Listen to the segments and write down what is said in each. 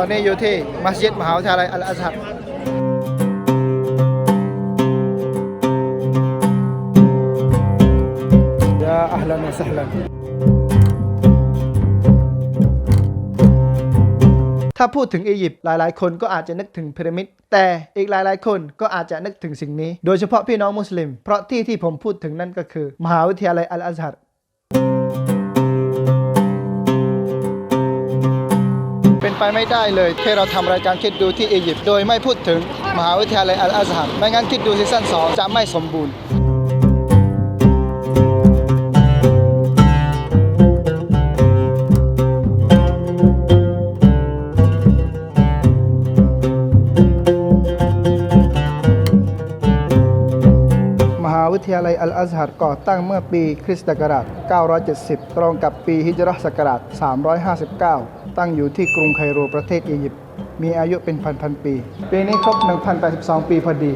อนนี้อยู่ที่มัสยิดมหาวิทยาลัยอัลอาซัดยาอัลลันวะซัฮลันถ้าพูดถึงอียิปต์หลายๆ คนก็อาจจะนึกถึงพีระมิด แต่อีกหลายๆ คนก็อาจจะนึกถึงสิ่งนี้ โดยเฉพาะพี่น้องมุสลิม เพราะที่ที่ผมพูดถึงนั่นก็คือ มหาวิทยาลัยอัลอาซัด ไปไม่ได้เลยที่เราทำรายการคิดดูที่อียิปต์โดยไม่พูดถึงมหาวิทยาลัยอัลอาซัดไม่งั้นคิดดูซีซั่น2จะไม่สมบูรณ์ วิทยาลัยอัลอาซฮัดก่อตั้งเมื่อปีคริสต์ศักราช 970 ตรงกับปีฮิจรัชศักราช 359 ตั้งอยู่ที่กรุงไคโรประเทศอียิปต์ มีอายุเป็นพันๆปี ปีนี้ครบ 1,082 ปีพอดี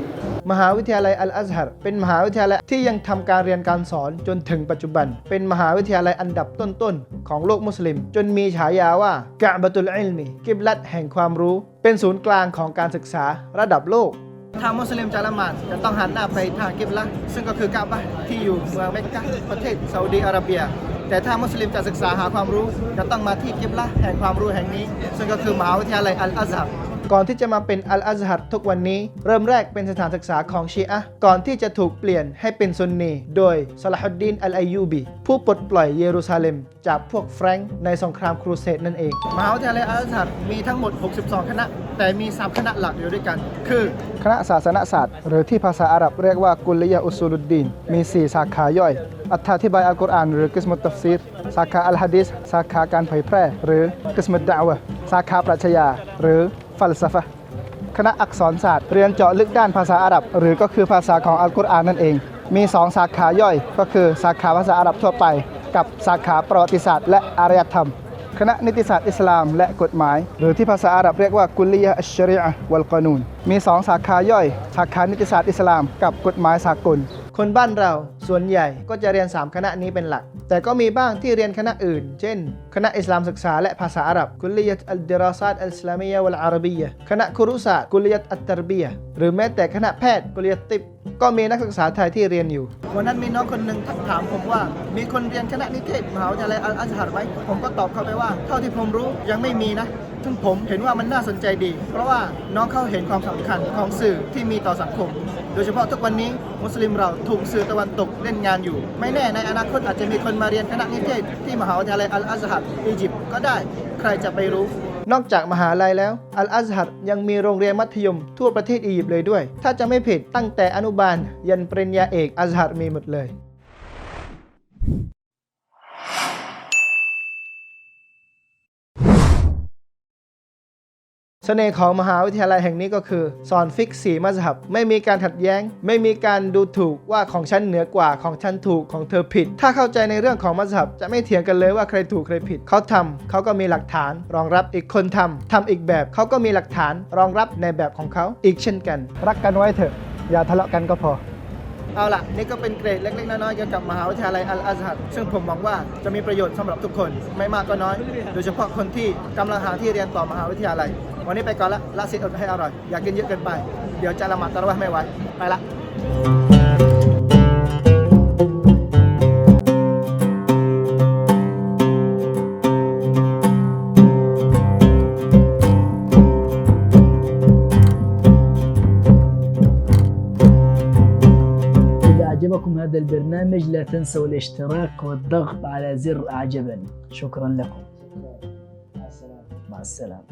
มหาวิทยาลัยอัลอาซฮัดเป็นมหาวิทยาลัยที่ยังทำการเรียนการสอนจนถึงปัจจุบัน เป็นมหาวิทยาลัยอันดับต้นๆของโลกมุสลิม จนมีฉายาว่ากะบะตุลอิลมี กิบลัดแห่งความรู้ เป็นศูนย์กลางของการศึกษาระดับโลก ทางมุสลิมจะละหมาดจะต้องหันหน้าไปทางกิบละซึ่งก็คือกาบะที่อยู่เมืองเมกกะประเทศซาอุดีอาระเบีย แต่ถ้ามุสลิมจะศึกษาหาความรู้จะต้องมาที่กิบละแห่งความรู้แห่งนี้ ซึ่งก็คือมหาวิทยาลัยอัลอาซัร ก่อนที่จะมาเป็นอัลอาซัรทุกวันนี้ เริ่มแรกเป็นสถานศึกษาของชีอะห์ก่อนที่จะถูกเปลี่ยนให้เป็นซุนนีโดยซาลาฮุดดีนอัลอายูบีผู้ปลดปล่อยเยรูซาเล็ม จากพวกแฟรงก์ในสงครามครูเสดนั่นเองมหาวิทยาลัยอัลอาซัรมีทั้งหมด 62 คณะ แต่มี 3 คณะหลักอยู่ด้วยกัน คือ คณะศาสนศาสตร์ หรือที่ภาษาอาหรับเรียกว่ากุลยะอุซูลุดดีนมี 4 สาขาย่อยอธิบายอัลกุรอานหรือกิสมุตตัฟซีรสาขาอัลฮะดีษสาขาการเผยแพร่ หรือกิสมุดดะอวะห์สาขาปรัชญาหรือ ฟัลซฟะคณะอักษรศาสตร์เรียนเจาะลึกด้านภาษาอาหรับ หรือก็คือภาษาของอัลกุรอานนั่นเอง มี 2 สาขาย่อย ก็คือสาขาภาษาอาหรับทั่วไป กับสาขาประวัติศาสตร์ และอารยธรรม คณะนิติศาสตร์อิสลามและกฎหมาย หรือที่ภาษาอาหรับเรียกว่ากุลียะอัชชริอะวัลกานูนมี 2 สาขาย่อย สาขานิติศาสตร์อิสลาม กับกฎหมายสากล คนบ้านเราส่วนใหญ่ก็จะเรียน 3 คณะนี้เป็นหลัก แต่ก็มีบ้างที่เรียนคณะอื่น เช่น คณะอิสลามศึกษาและภาษาอาหรับกุลลียะอัลดิราซาตอัลสลามียะวัลอาหรับียะคณะครุศาสตร์กุลลียะอัตตรบียะหรือแม้แต่คณะแพทย์กุลลียะติบก็มีนักศึกษาไทยที่เรียนอยู่ วันนั้นมีน้องคนหนึ่งทักถามผมว่า มีคนเรียนคณะนิเทศมหาวิทยาลัยอัลอาซฮัรไหมผมก็ตอบเขาไปว่า เท่าที่ผมรู้ยังไม่มีนะ ซึ่งผมเห็นว่ามันน่าสนใจดี เพราะว่าน้องเขาเห็นความสำคัญของสื่อที่มีต่อสังคม โดยเฉพาะทุกวันนี้มุสลิมเราถูกสื่อตะวันตกเล่นงานอยู่ ไม่แน่ในอนาคตอาจจะมีคนมาเรียนคณะนิเทศที่มหาวิทยาลัยอัลอาซฮัรอียิปต์ก็ได้ ใครจะไปรู้นอกจากมหาลัยแล้ว อัลอาซฮัรยังมีโรงเรียนมัธยมทั่วประเทศอียิปต์เลยด้วย ถ้าจะไม่ผิดตั้งแต่อนุบาล ยันปริญญาเอกอัซฮัรมีหมดเลย เสน่ห์ของมหาวิทยาลัยแห่งนี้ก็คือ สอนฟิกสีมัสฮับ ไม่มีการขัดแย้ง ไม่มีการดูถูกว่าของฉันเหนือกว่าของฉันถูกของเธอผิด ถ้าเข้าใจในเรื่องของมัสฮับ จะไม่เถียงกันเลยว่าใครถูกใครผิด เขาทำเขาก็มีหลักฐาน รองรับอีกคนทำทำอีกแบบเขาก็มีหลักฐาน รองรับในแบบของเขาอีกเช่นกัน รักกันไว้เถอะอย่าทะเลาะกันก็พอ เอาล่ะ นี่ก็เป็นเกรดเล็กๆ น้อยๆ เกี่ยวกับมหาวิทยาลัยอัลอาซฮัดซึ่งผมหวังว่าจะมีประโยชน์สำหรับทุกคนไม่มากก็น้อย โดยเฉพาะคนที่กำลังหาที่เรียนต่อมหาวิทยาลัย วันนี้ไปก่อนละละสิอดให้อร่อย อยากกินเยอะเกินไป เดี๋ยวจะละหมาดตะวันไม่ไหวไปละ أعجبكم هذا البرنامج لا تنسوا الاشتراك والضغط على زر أعجبني شكرا لكم. مع السلامة.